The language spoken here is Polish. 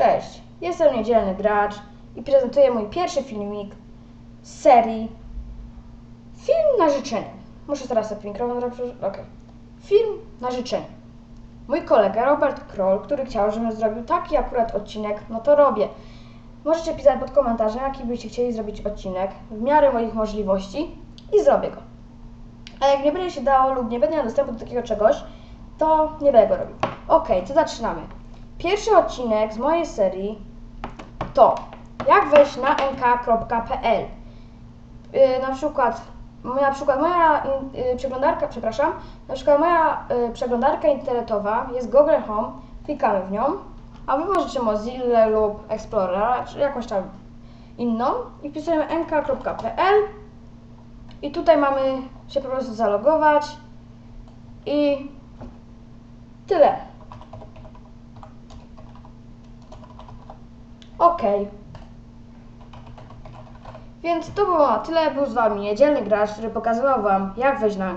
Cześć, jestem niedzielny gracz i prezentuję mój pierwszy filmik z serii Film na życzenie. Muszę teraz sobie mikrofon zrobić. Okej. Film na życzenie. Mój kolega Robert Kroll, który chciał, żebym zrobił taki akurat odcinek, no to robię. Możecie pisać pod komentarzem, jaki byście chcieli zrobić odcinek w miarę moich możliwości i zrobię go. A jak nie będzie się dało lub nie będę miał dostępu do takiego czegoś, to nie będę go robił. Ok, to zaczynamy. Pierwszy odcinek z mojej serii to jak wejść na nk.pl. Yy, na przykład na przykład moja yy, przeglądarka, przepraszam, na przykład moja yy, przeglądarka internetowa jest Google Home, klikamy w nią, a wy możecie Mozilla lub Explorera, czy jakąś tam inną i wpisujemy nk.pl i tutaj mamy się po prostu zalogować i tyle. Ok. Więc to było tyle. Był z Wami niedzielny gracz, który pokazywał Wam jak wejść na.